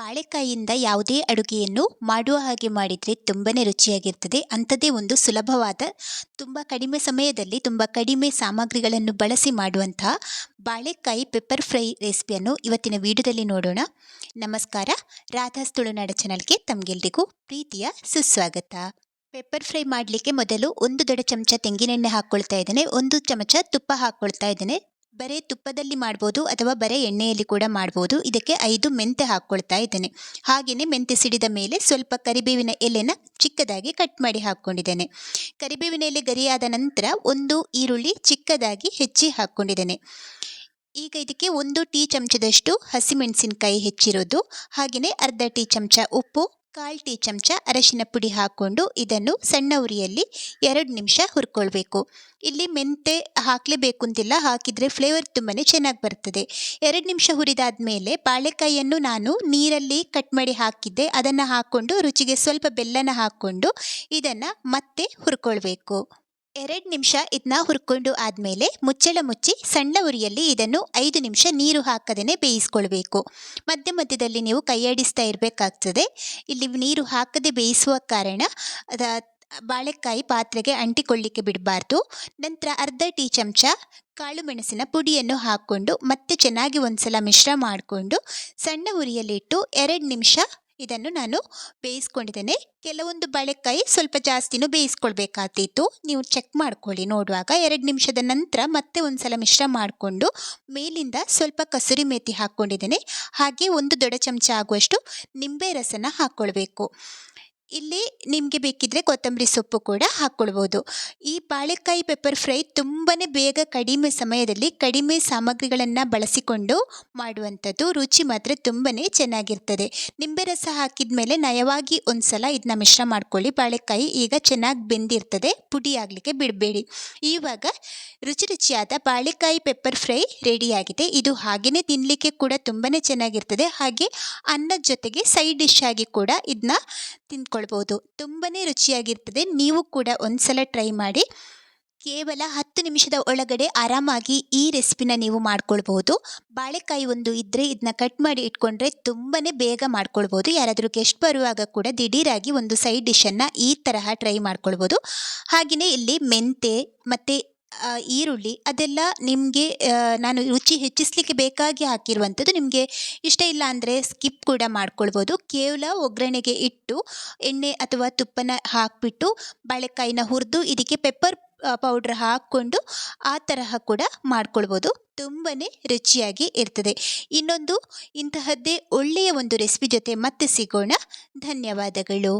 ಬಾಳೆಕಾಯಿಯಿಂದ ಯಾವುದೇ ಅಡುಗೆಯನ್ನು ಮಾಡುವ ಹಾಗೆ ಮಾಡಿದರೆ ತುಂಬಾ ರುಚಿಯಾಗಿರ್ತದೆ. ಅಂಥದ್ದೇ ಒಂದು ಸುಲಭವಾದ, ತುಂಬ ಕಡಿಮೆ ಸಮಯದಲ್ಲಿ ತುಂಬ ಕಡಿಮೆ ಸಾಮಗ್ರಿಗಳನ್ನು ಬಳಸಿ ಮಾಡುವಂತಹ ಬಾಳೆಕಾಯಿ ಪೆಪ್ಪರ್ ಫ್ರೈ ರೆಸಿಪಿಯನ್ನು ಇವತ್ತಿನ ವಿಡಿಯೋದಲ್ಲಿ ನೋಡೋಣ. ನಮಸ್ಕಾರ. ರಾಧಾಸ್ ತುಳುನಾಡ ಚಾನಲ್ಗೆ ತಮಗೆಲ್ರಿಗೂ ಪ್ರೀತಿಯ ಸುಸ್ವಾಗತ. ಪೆಪ್ಪರ್ ಫ್ರೈ ಮಾಡಲಿಕ್ಕೆ ಮೊದಲು ಒಂದು ದೊಡ್ಡ ಚಮಚ ತೆಂಗಿನೆಣ್ಣೆ ಹಾಕ್ಕೊಳ್ತಾ ಇದ್ದೇನೆ. ಒಂದು ಚಮಚ ತುಪ್ಪ ಹಾಕ್ಕೊಳ್ತಾ ಇದ್ದೇನೆ. ಬರೀ ತುಪ್ಪದಲ್ಲಿ ಮಾಡ್ಬೋದು ಅಥವಾ ಬರೇ ಎಣ್ಣೆಯಲ್ಲಿ ಕೂಡ ಮಾಡ್ಬೋದು. ಇದಕ್ಕೆ ಐದು ಮೆಂತೆ ಹಾಕ್ಕೊಳ್ತಾ ಇದ್ದೇನೆ. ಹಾಗೆಯೇ ಮೆಂತೆ ಸಿಡಿದ ಮೇಲೆ ಸ್ವಲ್ಪ ಕರಿಬೇವಿನ ಎಲೆನ ಚಿಕ್ಕದಾಗಿ ಕಟ್ ಮಾಡಿ ಹಾಕ್ಕೊಂಡಿದ್ದೇನೆ. ಕರಿಬೇವಿನ ಎಲೆ ಗರಿಯಾದ ನಂತರ ಒಂದು ಈರುಳ್ಳಿ ಚಿಕ್ಕದಾಗಿ ಹೆಚ್ಚಿ ಹಾಕ್ಕೊಂಡಿದ್ದೇನೆ. ಈಗ ಇದಕ್ಕೆ ಒಂದು ಟೀ ಚಮಚದಷ್ಟು ಹಸಿಮೆಣಸಿನಕಾಯಿ ಹೆಚ್ಚಿರೋದು. ಹಾಗೆಯೇ ಅರ್ಧ ಟೀ ಚಮಚ ಉಪ್ಪು ಕಾಲು ಟೀ ಚಮಚ ಅರಶಿನ ಪುಡಿ ಹಾಕ್ಕೊಂಡು ಇದನ್ನು ಸಣ್ಣ ಉರಿಯಲ್ಲಿ ಎರಡು ನಿಮಿಷ ಹುರ್ಕೊಳ್ಬೇಕು. ಇಲ್ಲಿ ಮೆಂತೆ ಹಾಕಲೇಬೇಕು ಅಂತಿಲ್ಲ, ಹಾಕಿದರೆ ಫ್ಲೇವರ್ ತುಂಬಾ ಚೆನ್ನಾಗಿ ಬರ್ತದೆ. ಎರಡು ನಿಮಿಷ ಹುರಿದಾದ ಮೇಲೆ ಬಾಳೆಕಾಯಿಯನ್ನು ನಾನು ನೀರಲ್ಲಿ ಕಟ್ ಮಾಡಿ ಹಾಕಿದ್ದೆ. ಅದನ್ನು ಹಾಕ್ಕೊಂಡು ರುಚಿಗೆ ಸ್ವಲ್ಪ ಬೆಲ್ಲನ ಹಾಕ್ಕೊಂಡು ಇದನ್ನು ಮತ್ತೆ ಹುರ್ಕೊಳ್ಬೇಕು. ಎರಡು ನಿಮಿಷ ಇದನ್ನ ಹುರ್ಕೊಂಡು ಆದಮೇಲೆ ಮುಚ್ಚಳ ಮುಚ್ಚಿ ಸಣ್ಣ ಉರಿಯಲ್ಲಿ ಇದನ್ನು ಐದು ನಿಮಿಷ ನೀರು ಹಾಕದೇ ಬೇಯಿಸ್ಕೊಳ್ಬೇಕು. ಮಧ್ಯ ಮಧ್ಯದಲ್ಲಿ ನೀವು ಕೈಯಾಡಿಸ್ತಾ ಇರಬೇಕಾಗ್ತದೆ. ಇಲ್ಲಿ ನೀರು ಹಾಕದೆ ಬೇಯಿಸುವ ಕಾರಣ ಬಾಳೆಕಾಯಿ ಪಾತ್ರೆಗೆ ಅಂಟಿಕೊಳ್ಳಿಕ್ಕೆ ಬಿಡಬಾರ್ದು. ನಂತರ ಅರ್ಧ ಟೀ ಚಮಚ ಕಾಳು ಮೆಣಸಿನ ಪುಡಿಯನ್ನು ಹಾಕ್ಕೊಂಡು ಮತ್ತೆ ಚೆನ್ನಾಗಿ ಒಂದ್ಸಲ ಮಿಶ್ರ ಮಾಡಿಕೊಂಡು ಸಣ್ಣ ಉರಿಯಲ್ಲಿಟ್ಟು ಎರಡು ನಿಮಿಷ ಇದನ್ನು ನಾನು ಬೇಯಿಸ್ಕೊಂಡಿದ್ದೇನೆ. ಕೆಲವೊಂದು ಬಾಳೆಕಾಯಿ ಸ್ವಲ್ಪ ಜಾಸ್ತಿನೂ ಬೇಯಿಸ್ಕೊಳ್ಬೇಕಾಗ್ತಿತ್ತು. ನೀವು ಚೆಕ್ ಮಾಡ್ಕೊಳ್ಳಿ, ನೋಡುವಾಗ ಎರಡು ನಿಮಿಷದ ನಂತರ ಮತ್ತೆ ಒಂದ್ಸಲ ಮಿಶ್ರ ಮಾಡಿಕೊಂಡು ಮೇಲಿಂದ ಸ್ವಲ್ಪ ಕಸೂರಿ ಮೇಥಿ ಹಾಕ್ಕೊಂಡಿದ್ದೇನೆ. ಹಾಗೆ ಒಂದು ದೊಡ್ಡ ಚಮಚ ಆಗುವಷ್ಟು ನಿಂಬೆ ರಸನ ಹಾಕ್ಕೊಳ್ಬೇಕು. ಇಲ್ಲಿ ನಿಮಗೆ ಬೇಕಿದ್ದರೆ ಕೊತ್ತಂಬರಿ ಸೊಪ್ಪು ಕೂಡ ಹಾಕ್ಕೊಳ್ಬೋದು ಈ ಬಾಳೆಕಾಯಿ ಪೆಪ್ಪರ್ ಫ್ರೈ ತುಂಬಾ ಬೇಗ ಕಡಿಮೆ ಸಮಯದಲ್ಲಿ ಕಡಿಮೆ ಸಾಮಗ್ರಿಗಳನ್ನು ಬಳಸಿಕೊಂಡು ಮಾಡುವಂಥದ್ದು ರುಚಿ ಮಾತ್ರ ತುಂಬಾ ಚೆನ್ನಾಗಿರ್ತದೆ. ನಿಂಬೆ ರಸ ಹಾಕಿದ ಮೇಲೆ ನಯವಾಗಿ ಒಂದು ಸಲ ಇದನ್ನ ಮಿಶ್ರ ಮಾಡ್ಕೊಳ್ಳಿ. ಬಾಳೆಕಾಯಿ ಈಗ ಚೆನ್ನಾಗಿ ಬೆಂದಿರ್ತದೆ. ಪುಡಿ ಆಗಲಿಕ್ಕೆ ಬಿಡಬೇಡಿ. ಇವಾಗ ರುಚಿ ರುಚಿಯಾದ ಬಾಳೆಕಾಯಿ ಪೆಪ್ಪರ್ ಫ್ರೈ ರೆಡಿಯಾಗಿದೆ. ಇದು ಹಾಗೆಯೇ ತಿನ್ನಲಿಕ್ಕೆ ಕೂಡ ತುಂಬಾ ಚೆನ್ನಾಗಿರ್ತದೆ. ಹಾಗೆ ಅನ್ನದ ಜೊತೆಗೆ ಸೈಡ್ ಡಿಶ್ ಆಗಿ ಕೂಡ ಇದನ್ನ ತಿಂದ್ಕೊಳ್ಬೋದು ತುಂಬನೇ ರುಚಿಯಾಗಿರ್ತದೆ. ನೀವು ಕೂಡ ಒಂದ್ಸಲ ಟ್ರೈ ಮಾಡಿ. ಕೇವಲ ಹತ್ತು ನಿಮಿಷದ ಒಳಗಡೆ ಆರಾಮಾಗಿ ಈ ರೆಸಿಪಿನ ನೀವು ಮಾಡ್ಕೊಳ್ಬೋದು. ಬಾಳೆಕಾಯಿ ಒಂದು ಇದ್ದರೆ ಇದನ್ನ ಕಟ್ ಮಾಡಿ ಇಟ್ಕೊಂಡ್ರೆ ತುಂಬಾ ಬೇಗ ಮಾಡ್ಕೊಳ್ಬೋದು. ಯಾರಾದರೂ ಗೆಸ್ಟ್ ಬರುವಾಗ ಕೂಡ ದಿಢೀರಾಗಿ ಒಂದು ಸೈಡ್ ಡಿಶನ್ನು ಈ ತರಹ ಟ್ರೈ ಮಾಡ್ಕೊಳ್ಬೋದು. ಹಾಗೆಯೇ ಇಲ್ಲಿ ಮೆಂತೆ ಮತ್ತು ಈರುಳ್ಳಿ ಅದೆಲ್ಲ ನಿಮಗೆ ನಾನು ರುಚಿ ಹೆಚ್ಚಿಸಲಿಕ್ಕೆ ಬೇಕಾಗಿ ಹಾಕಿರುವಂಥದ್ದು ನಿಮಗೆ ಇಷ್ಟ ಇಲ್ಲ ಅಂದರೆ ಸ್ಕಿಪ್ ಕೂಡ ಮಾಡ್ಕೊಳ್ಬೋದು. ಕೇವಲ ಒಗ್ಗರಣೆಗೆ ಇಟ್ಟು, ಎಣ್ಣೆ ಅಥವಾ ತುಪ್ಪನ ಹಾಕಿಬಿಟ್ಟು, ಬಾಳೆಕಾಯಿನ ಹುರಿದು ಇದಕ್ಕೆ ಪೆಪ್ಪರ್ ಪೌಡ್ರ್ ಹಾಕ್ಕೊಂಡು ಆ ತರಹ ಕೂಡ ಮಾಡ್ಕೊಳ್ಬೋದು. ತುಂಬಾ ರುಚಿಯಾಗಿ ಇರ್ತದೆ. ಇನ್ನೊಂದು, ಇಂತಹದ್ದೇ ಒಳ್ಳೆಯ ಒಂದು ರೆಸಿಪಿ ಜೊತೆ ಮತ್ತೆ ಸಿಗೋಣ. ಧನ್ಯವಾದಗಳು.